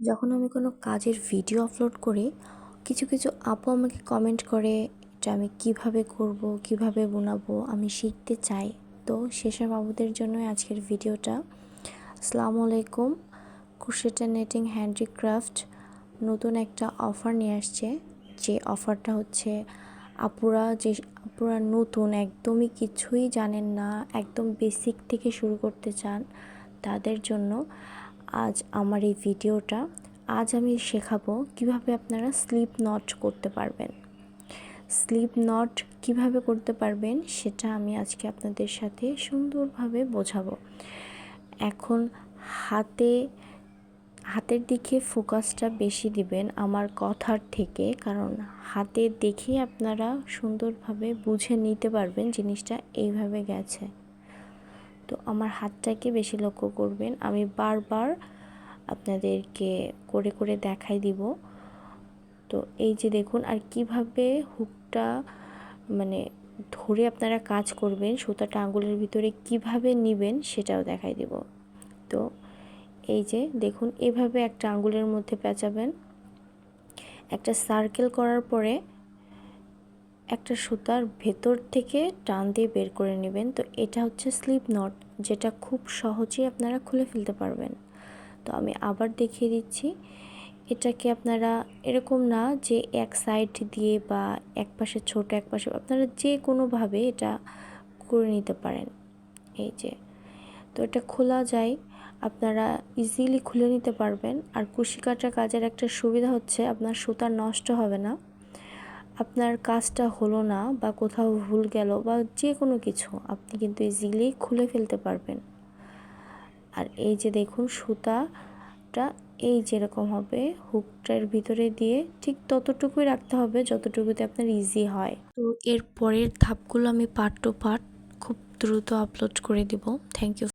যখন আমি কোনো কাজের ভিডিও আপলোড করি, কিছু কিছু আপু আমাকে কমেন্ট করে এটা আমি কীভাবে করব, কীভাবে বোনাবো, আমি শিখতে চাই। তো সেসব আপুদের জন্যই আজকের ভিডিওটা আসসালামু আলাইকুম। কুশেটা নেটিং হ্যান্ডিক্রাফট নতুন একটা অফার নিয়ে আসছে। যে অফারটা হচ্ছে আপুরা যে, আপুরা নতুন, একদমই কিছুই জানেন না, একদম বেসিক থেকে শুরু করতে চান তাদের জন্য। আজ আমার এই ভিডিওটা, আজ আমি শেখাবো কীভাবে আপনারা স্লিপ নট করতে পারবেন। স্লিপ নট কীভাবে করতে পারবেন সেটা আমি আজকে আপনাদের সাথে সুন্দরভাবে বোঝাবো। এখন হাতে, হাতের দিকে ফোকাসটা বেশি দিবেন আমার কথার থেকে, কারণ হাতে দেখে আপনারা সুন্দরভাবে বুঝে নিতে পারবেন জিনিসটা এইভাবে গেছে। তো আমার হাতটাকে বেশি লক্ষ্য করবেন। আমি বারবার আপনাদেরকে করে করে দেখাই দিব। তো এই যে দেখুন, আর কীভাবে হুকটা মানে ধরে আপনারা কাজ করবেন, সুতাটা আঙুলের ভিতরে কীভাবে নেবেন সেটাও দেখাই দিব। তো এই যে দেখুন, এভাবে একটা আঙ্গুলের মধ্যে পেঁচাবেন। একটা সার্কেল করার পরে একটা সুতার ভেতর থেকে টান দিয়ে বের করে নেবেন। তো এটা হচ্ছে স্লিপ নট, যেটা খুব সহজেই আপনারা খুলে ফেলতে পারবেন। তো আমি আবার দেখিয়ে দিচ্ছি। এটাকে আপনারা এরকম না যে এক সাইড দিয়ে বা এক পাশে ছোট, এক পাশে আপনারা যে কোনোভাবে এটা করে নিতে পারেন। এই যে। তো এটা খোলা যায়, আপনারা ইজিলি খুলে নিতে পারবেন। আর কুশি কাটা কাজের একটা সুবিধা হচ্ছে, আপনার সুতা নষ্ট হবে না। আপনার কাজটা হলো না বা কোথাও ভুল গেল বা যে কোনো কিছু, আপনি কিন্তু ইজিলি খুলে ফেলতে পারবেন। আর এই যে দেখুন, সুতাটা এই যেরকম হবে হুকটার ভিতরে দিয়ে ঠিক ততটুকুই রাখতে হবে যতটুকুতে আপনার ইজি হয়। তো এর পরের ধাপগুলো আমি পার্ট টু পার্ট খুব দ্রুত আপলোড করে দিব। Thank you